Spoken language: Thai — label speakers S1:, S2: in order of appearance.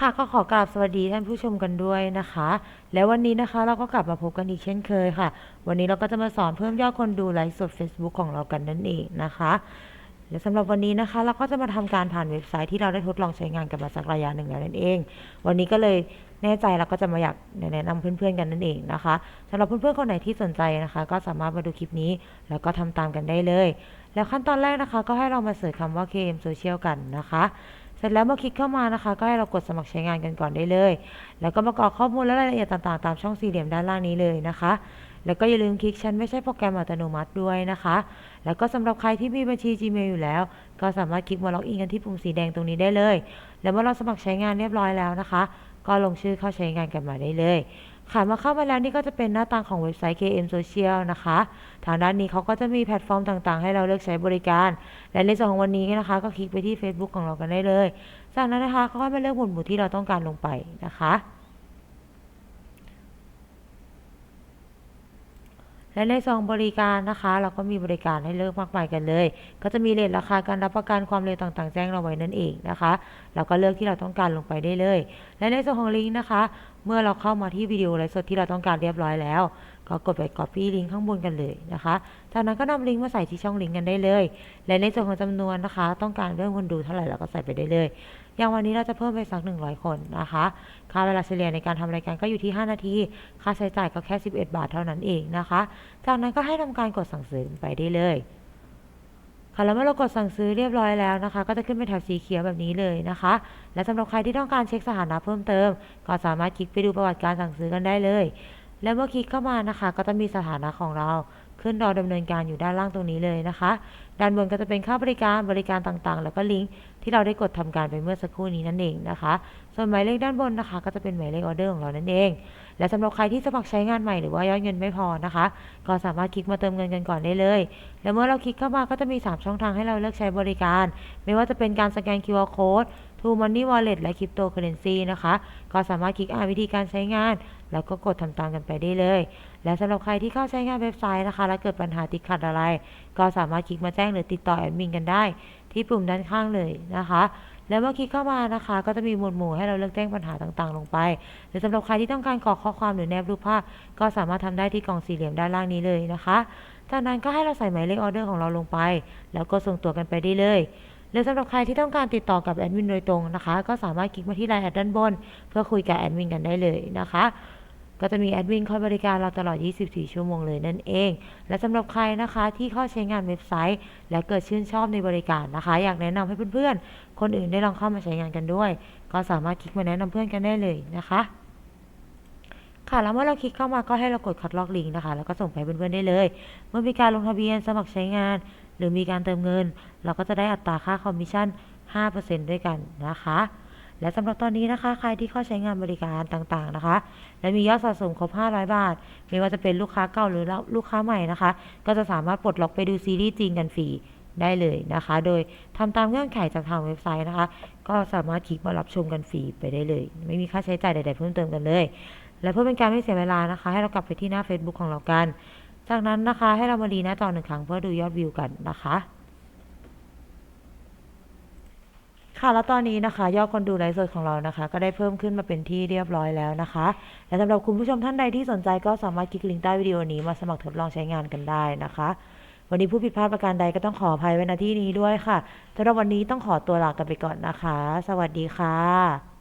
S1: ค่ะก็ขอกราบสวัสดีท่านผู้ชมกันด้วยนะคะ แล้ววันนี้นะคะเราก็กลับมาพบกันอีกเช่นเคยค่ะ วันนี้เราก็จะมาสอนเพิ่มยอดคนดูไลฟ์สด Facebook ของเรากันนั่นเองนะคะและสำหรับวันนี้นะคะ เราก็จะมาทำการผ่านเว็บไซต์ที่เราได้ทดลองใช้งานกันมาสักระยะหนึ่งแล้วนั่นเอง วันนี้ก็เลยแน่ใจเราก็จะมาอยากแนะนำเพื่อนๆกันนั่นเองนะคะสำหรับเพื่อนๆคนไหนที่สนใจนะคะ ก็สามารถมาดูคลิปนี้แล้วก็ทำตามกันได้เลย แล้วขั้นตอนแรกนะคะ ก็ให้เรามาเสิร์ชคำว่า KM Social กันนะคะ เสร็จแล้วเมื่อคลิกเข้ามานะคะ ก็ให้เรากดสมัครใช้งานกันก่อนได้เลย แล้วก็มากรอกข้อมูลและรายละเอียดต่างๆ ตามช่องสี่เหลี่ยมด้านล่างนี้เลยนะคะ แล้วก็อย่าลืมคลิกฉันไม่ใช่โปรแกรมอัตโนมัติด้วยนะคะ แล้วก็สำหรับใครที่มีบัญชี Gmail อยู่แล้ว ก็สามารถคลิกมาล็อกอินกันที่ปุ่มสีแดงตรงนี้ได้เลย แล้วเมื่อเราสมัครใช้งานเรียบร้อยแล้วนะคะ ก็ลงชื่อเข้าใช้งานกันมาได้เลย ค่ะมาเข้ามาแล้วนี่ก็จะเป็นหน้าตาของเว็บไซต์ KM Social นะคะ ทางด้านนี้เขาก็จะมีแพลตฟอร์มต่างๆ ให้เราเลือกใช้บริการ และในส่วนของวันนี้นะคะ ก็คลิกไปที่ Facebook ของเรากันได้เลย จากนั้นนะคะก็มาเลือกหมวดหมู่ที่เราต้องการลงไปนะคะ และในซองบริการนะคะ เราก็มีบริการให้เลือกมากมายกันเลย ก็จะมีเรทราคาการรับประกันความเร็วต่างๆ แจ้งเราไว้นั่นเองนะคะ เราก็เลือกที่เราต้องการลงไปได้เลย และในส่วนของลิงก์นะคะ เมื่อเราเข้ามาที่วิดีโอไลฟ์สดที่เราต้องการเรียบร้อยแล้ว ก็กดไป copy ลิงก์ข้างบนกันเลยนะคะจากนั้นก็นำลิงก์มาใส่ที่ช่องลิงก์กันได้เลย และในส่วนของจำนวนนะคะ ต้องการเรื่องคนดูเท่าไหร่เราก็ใส่ไปได้เลย อย่างวันนี้เราจะเพิ่มไปสัก 100 คนนะคะ ค่าเวลาเฉลี่ยในการทำรายการก็อยู่ที่ 5 นาที ค่าใช้จ่ายก็แค่ 11 บาทเท่านั้นเองนะคะ จากนั้นก็ให้ทำการกดสั่งซื้อไปได้เลยค่ะแล้วเมื่อเรากดสั่งซื้อเรียบร้อยแล้วนะคะ ก็จะขึ้นเป็นแถบสีเขียวแบบนี้เลยนะคะ และสำหรับใครที่ต้องการเช็คสถานะเพิ่มเติม ก็สามารถคลิกไปดูประวัติการสั่งซื้อกันได้เลย และเมื่อคลิกเข้ามานะคะ ก็จะมีสถานะของเราขึ้นรอดำเนินการอยู่ด้านล่างตรงนี้เลยนะคะ ด้านบนก็จะเป็นค่าบริการบริการต่างๆ แล้วก็ลิงก์ที่เราได้กดทำการไปเมื่อสักครู่นี้นั่นเองนะคะ ส่วนหมายเลขด้านบนนะคะ ก็จะเป็นหมายเลขออเดอร์ของเรานั่นเอง และสำหรับใครที่สมัครใช้งานใหม่หรือว่ายอดเงินไม่พอนะคะ ก็สามารถคลิกมาเติมเงินกันก่อนได้เลย แล้วเมื่อเราคลิกเข้ามาก็จะมี 3 ช่องทางให้เราเลือกใช้บริการ ไม่ว่าจะเป็นการสแกน QR Code True Money Wallet และ Cryptocurrency นะคะ ก็สามารถคลิกอ่านวิธีการใช้งาน แล้วก็กดทำตามกันไปได้เลย และสำหรับใครที่เข้าใช้งานเว็บไซต์นะคะ และเกิดปัญหาติดขัดอะไร ก็สามารถคลิกมาแจ้งหรือติดต่อแอดมินกันได้ ที่ปุ่มด้านข้างเลยนะคะแล้วเมื่อคลิกเข้ามานะคะ ก็จะมีหมวดหมู่ให้เราเลือกแจ้งปัญหาต่างๆ ลงไป หรือสำหรับใครที่ต้องการกรอกข้อความหรือแนบรูปภาพ ก็สามารถทำได้ที่กล่องสี่เหลี่ยมด้านล่างนี้เลยนะคะ จากนั้นก็ให้เราใส่หมายเลขออเดอร์ของเราลงไป แล้วก็ส่งตัวกันไปได้เลย หรือสำหรับใครที่ต้องการติดต่อกับแอดมินโดยตรงนะคะ ก็สามารถคลิกมาที่ไลน์แอดด้านบน เพื่อคุยกับแอดมินกันได้เลยนะคะ ก็จะมีแอดมินคอยบริการเราตลอด 24 ชั่วโมงเลยนั่นเอง และสำหรับใครนะคะที่เข้าใช้งานเว็บไซต์ และเกิดชื่นชอบในบริการนะคะ อยากแนะนำให้เพื่อนๆ คนอื่นได้ลองเข้ามาใช้งานกันด้วย ก็สามารถคลิกมาแนะนำเพื่อนกันได้เลยนะคะค่ะแล้วเมื่อเราคลิกเข้ามาก็ให้เรากดคัดลอกลิงก์นะคะ แล้วก็ส่งไปเพื่อนๆได้เลย เมื่อมีการลงทะเบียนสมัครใช้งาน หรือมีการเติมเงิน เราก็จะได้อัตราค่าคอมมิชชั่น 5%ด้วยกันนะคะ และสำหรับตอนนี้นะคะ ใครที่เข้าใช้งานบริการต่างๆนะคะ และมียอดสะสมครบ 500 บาท ไม่ว่าจะเป็นลูกค้าเก่าหรือลูกค้าใหม่นะคะ ก็จะสามารถปลดล็อกไปดูซีรีส์จริงกันฟรีได้เลยนะคะ โดยทำตามเงื่อนไขจากทางเว็บไซต์นะคะ ก็สามารถคลิกมารับชมกันฟรีไปได้เลย ไม่มีค่าใช้จ่ายใดๆเพิ่มเติมกันเลย และเพื่อเป็นการไม่เสียเวลานะคะ ให้เรากลับไปที่หน้า Facebook ของเรากัน จากนั้นนะคะให้เรามาดีหน้าจอหนึ่งครั้งเพื่อดูยอดวิวกันนะคะ ค่ะแล้วตอนนี้นะคะ ยอดคนดูไลฟ์สดของเรานะคะ ก็ได้เพิ่มขึ้นมาเป็นที่เรียบร้อยแล้วนะคะ และสำหรับคุณผู้ชมท่านใดที่สนใจก็สามารถคลิกลิงก์ใต้วิดีโอนี้มาสมัครทดลองใช้งานกันได้นะคะ วันนี้ผู้ผิดพลาดประการใดก็ต้องขออภัยไว้ณที่นี้ด้วยค่ะสำหรับวันนี้ต้องขอตัวลากันไปก่อนนะคะ สวัสดีค่ะ